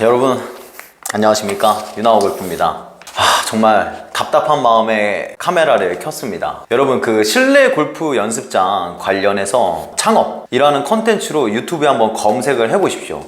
여러분 안녕하십니까? 유나오 골프입니다. 아, 정말 답답한 마음에 카메라를 켰습니다. 여러분 그 실내 골프 연습장 관련해서 창업이라는 컨텐츠로 유튜브에 한번 검색을 해보십시오.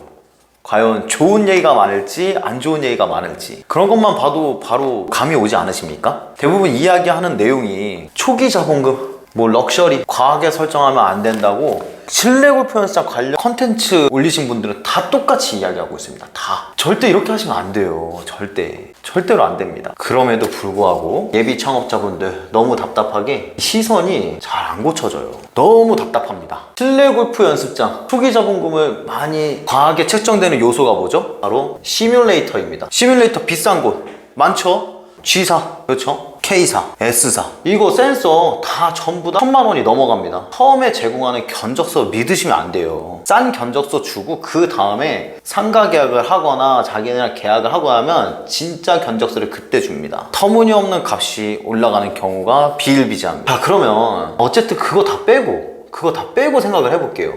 과연 좋은 얘기가 많을지 안 좋은 얘기가 많을지. 그런 것만 봐도 바로 감이 오지 않으십니까? 대부분 이야기하는 내용이 초기 자본금 뭐 럭셔리 과하게 설정하면 안 된다고 실내 골프 연습장 관련 컨텐츠 올리신 분들은 다 똑같이 이야기하고 있습니다. 다. 절대 이렇게 하시면 안 돼요. 절대. 절대로 안 됩니다. 그럼에도 불구하고 예비 창업자분들 너무 답답하게 시선이 잘 안 고쳐져요. 너무 답답합니다. 실내 골프 연습장 초기 자본금을 많이 과하게 책정되는 요소가 뭐죠? 바로 시뮬레이터입니다. 시뮬레이터 비싼 곳. 많죠? G사. 그렇죠? K사, S사. 이거 센서 다 전부 다 천만 원이 넘어갑니다. 처음에 제공하는 견적서 믿으시면 안 돼요. 싼 견적서 주고 그 다음에 상가 계약을 하거나 자기네랑 계약을 하고 하면 진짜 견적서를 그때 줍니다. 터무니없는 값이 올라가는 경우가 비일비재합니다. 자 그러면 어쨌든 그거 다 빼고 그거 다 빼고 생각을 해볼게요.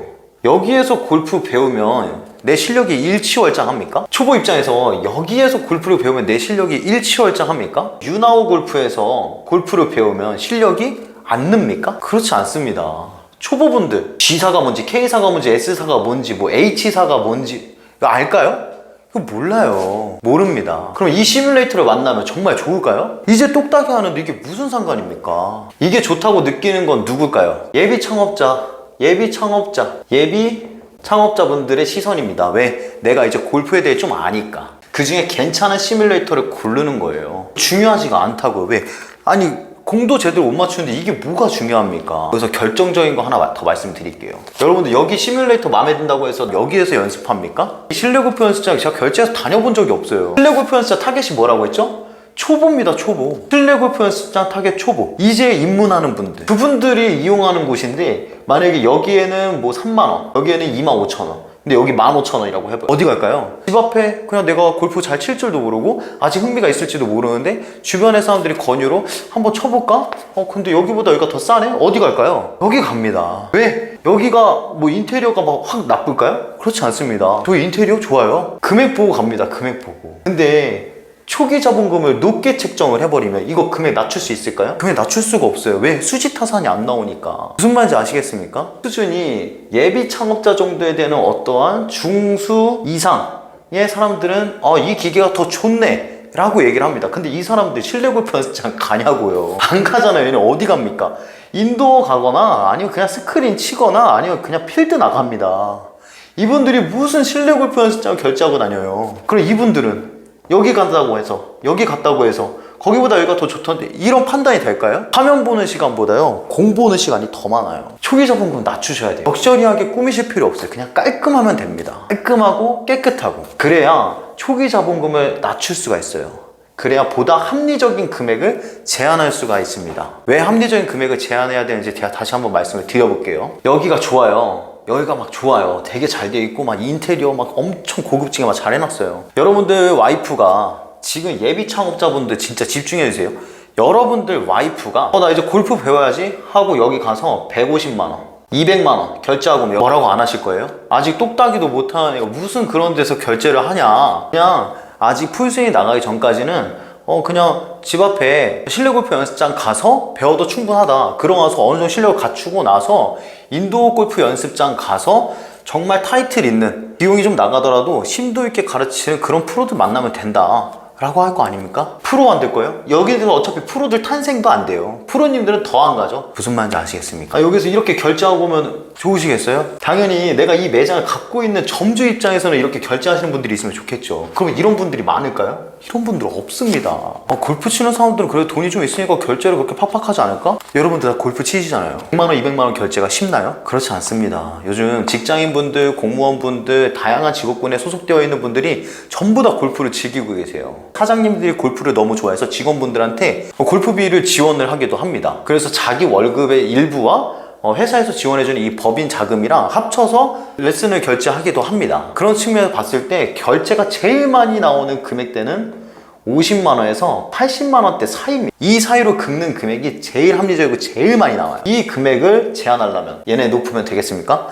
여기에서 골프 배우면 내 실력이 일치월장합니까? 초보 입장에서 여기에서 골프를 배우면 내 실력이 일치월장합니까? 유나오 골프에서 골프를 배우면 실력이 안 늡니까? 그렇지 않습니다. 초보분들 G사가 뭔지 K사가 뭔지 S사가 뭔지 뭐 H사가 뭔지 알까요? 이거 몰라요. 모릅니다. 그럼 이 시뮬레이터를 만나면 정말 좋을까요? 이제 똑딱이 하는데 이게 무슨 상관입니까? 이게 좋다고 느끼는 건 누굴까요? 예비 창업자, 예비 창업자, 예비 창업자분들의 시선입니다. 왜? 내가 이제 골프에 대해 좀 아니까. 그 중에 괜찮은 시뮬레이터를 고르는 거예요. 중요하지가 않다고요. 왜? 아니, 공도 제대로 못 맞추는데 이게 뭐가 중요합니까? 그래서 결정적인 거 하나 더 말씀드릴게요. 여러분들 여기 시뮬레이터 마음에 든다고 해서 여기에서 연습합니까? 실내 골프 연습장 제가 결제해서 다녀본 적이 없어요. 실내 골프 연습장 타겟이 뭐라고 했죠? 초보입니다, 초보. 실내 골프 연습장 타겟 초보. 이제 입문하는 분들. 그분들이 이용하는 곳인데, 만약에 여기에는 뭐 3만원, 여기에는 2만 5천원. 근데 여기 15,000원이라고 해봐요. 어디 갈까요? 집 앞에 그냥 내가 골프 잘 칠 줄도 모르고 아직 흥미가 있을지도 모르는데 주변의 사람들이 권유로 한번 쳐볼까? 어 근데 여기보다 여기가 더 싸네? 어디 갈까요? 여기 갑니다. 왜? 여기가 뭐 인테리어가 막 확 나쁠까요? 그렇지 않습니다. 저희 인테리어 좋아요. 금액 보고 갑니다. 금액 보고. 근데 초기 자본금을 높게 책정을 해버리면 이거 금액 낮출 수 있을까요? 금액 낮출 수가 없어요. 왜? 수지 타산이 안 나오니까. 무슨 말인지 아시겠습니까? 수준이 예비 창업자 정도에 되는 어떠한 중수 이상의 사람들은 아, 이 기계가 더 좋네. 라고 얘기를 합니다. 근데 이 사람들 실내 골프 연습장 가냐고요. 안 가잖아요. 얘는 어디 갑니까? 인도어 가거나 아니면 그냥 스크린 치거나 아니면 그냥 필드 나갑니다. 이분들이 무슨 실내 골프 연습장을 결제하고 다녀요. 그럼 이분들은 여기 간다고 해서 여기 갔다고 해서 거기보다 여기가 더 좋던데 이런 판단이 될까요? 화면 보는 시간보다요 공 보는 시간이 더 많아요. 초기 자본금 낮추셔야 돼요. 럭셔리하게 꾸미실 필요 없어요. 그냥 깔끔하면 됩니다. 깔끔하고 깨끗하고. 그래야 초기 자본금을 낮출 수가 있어요. 그래야 보다 합리적인 금액을 제한할 수가 있습니다. 왜 합리적인 금액을 제한해야 되는지 제가 다시 한번 말씀을 드려볼게요. 여기가 좋아요 여기가 막 좋아요. 되게 잘 돼 있고 막 인테리어 막 엄청 고급지게 막 잘 해놨어요. 여러분들 와이프가 지금 예비 창업자분들 진짜 집중해 주세요. 여러분들 와이프가 어 나 이제 골프 배워야지 하고 여기 가서 150만 원. 200만 원 결제하고 뭐라고 안 하실 거예요? 아직 똑딱이도 못하는 애가 무슨 그런 데서 결제를 하냐 그냥 아직 풀스윙이 나가기 전까지는 어 그냥 집 앞에 실내 골프 연습장 가서 배워도 충분하다. 그러고 어느 정도 실력을 갖추고 나서 인도어 골프 연습장 가서 정말 타이틀 있는 비용이 좀 나가더라도 심도 있게 가르치는 그런 프로들 만나면 된다 라고 할 거 아닙니까? 프로 안 될 거예요? 여기서 어차피 프로들 탄생도 안 돼요 프로님들은 더 안 가죠 무슨 말인지 아시겠습니까? 아, 여기서 이렇게 결제하고 오면 좋으시겠어요? 당연히 내가 이 매장을 갖고 있는 점주 입장에서는 이렇게 결제하시는 분들이 있으면 좋겠죠 그러면 이런 분들이 많을까요? 이런 분들 없습니다 아, 골프 치는 사람들은 그래도 돈이 좀 있으니까 결제를 그렇게 팍팍하지 않을까? 여러분들 다 골프 치시잖아요 100만원 200만원 결제가 쉽나요? 그렇지 않습니다 요즘 직장인분들 공무원분들 다양한 직업군에 소속되어 있는 분들이 전부 다 골프를 즐기고 계세요 사장님들이 골프를 너무 좋아해서 직원분들한테 골프비를 지원을 하기도 합니다 그래서 자기 월급의 일부와 어, 회사에서 지원해주는 이 법인 자금이랑 합쳐서 레슨을 결제하기도 합니다. 그런 측면에서 봤을 때 결제가 제일 많이 나오는 금액대는 50만원에서 80만원대 사이입니다. 이 사이로 긁는 금액이 제일 합리적이고 제일 많이 나와요. 이 금액을 제한하려면 얘네 높으면 되겠습니까?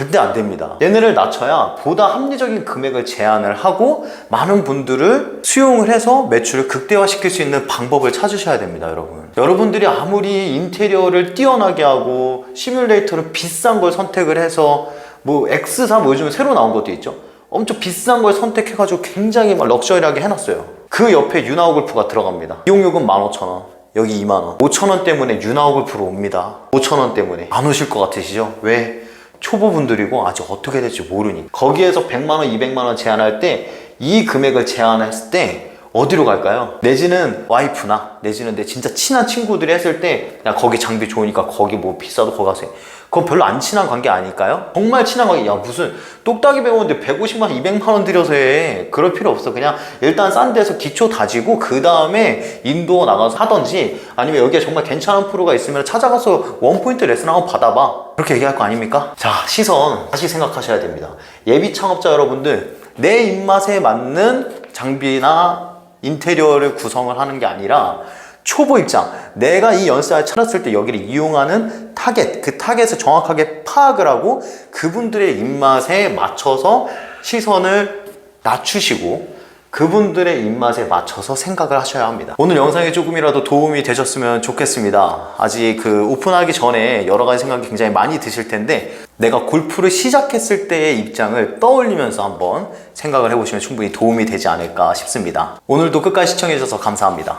절대 안 됩니다. 얘네를 낮춰야 보다 합리적인 금액을 제한을 하고 많은 분들을 수용을 해서 매출을 극대화시킬 수 있는 방법을 찾으셔야 됩니다, 여러분. 여러분들이 아무리 인테리어를 뛰어나게 하고 시뮬레이터를 비싼 걸 선택을 해서 뭐 X3 뭐 요즘에 새로 나온 것도 있죠. 엄청 비싼 걸 선택해가지고 굉장히 막 럭셔리하게 해놨어요. 그 옆에 유나오 골프가 들어갑니다. 이용요금 15,000원. 여기 2만원. 5천원 때문에 유나오 골프로 옵니다. 5천원 때문에. 안 오실 것 같으시죠? 왜? 초보분들이고 아직 어떻게 될지 모르니. 거기에서 100만원, 200만원 제한할 때 이 금액을 제한했을 때 어디로 갈까요? 내지는 와이프나 내지는 내 진짜 친한 친구들이 했을 때 야 거기 장비 좋으니까 거기 뭐 비싸도 거기 가서 해. 그건 별로 안 친한 관계 아닐까요? 정말 친한 관계 야 무슨 똑딱이 배우는데 150만 원 200만 원 들여서 해 그럴 필요 없어 그냥 일단 싼 데서 기초 다지고 그 다음에 인도 나가서 하던지 아니면 여기에 정말 괜찮은 프로가 있으면 찾아가서 원포인트 레슨 한번 받아봐 그렇게 얘기할 거 아닙니까? 자 시선 다시 생각하셔야 됩니다 예비 창업자 여러분들 내 입맛에 맞는 장비나 인테리어를 구성을 하는 게 아니라 초보 입장 내가 이 연습을 찾았을 때 여기를 이용하는 타겟 그 타겟을 정확하게 파악을 하고 그분들의 입맛에 맞춰서 시선을 낮추시고 그분들의 입맛에 맞춰서 생각을 하셔야 합니다. 오늘 영상이 조금이라도 도움이 되셨으면 좋겠습니다. 아직 그 오픈하기 전에 여러 가지 생각이 굉장히 많이 드실 텐데 내가 골프를 시작했을 때의 입장을 떠올리면서 한번 생각을 해보시면 충분히 도움이 되지 않을까 싶습니다. 오늘도 끝까지 시청해주셔서 감사합니다.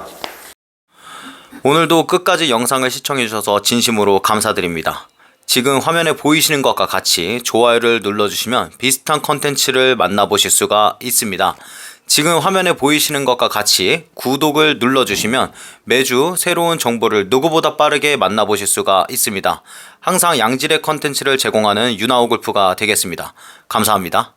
오늘도 끝까지 영상을 시청해주셔서 진심으로 감사드립니다. 지금 화면에 보이시는 것과 같이 좋아요를 눌러주시면 비슷한 컨텐츠를 만나보실 수가 있습니다. 지금 화면에 보이시는 것과 같이 구독을 눌러주시면 매주 새로운 정보를 누구보다 빠르게 만나보실 수가 있습니다. 항상 양질의 컨텐츠를 제공하는 유나오 골프가 되겠습니다. 감사합니다.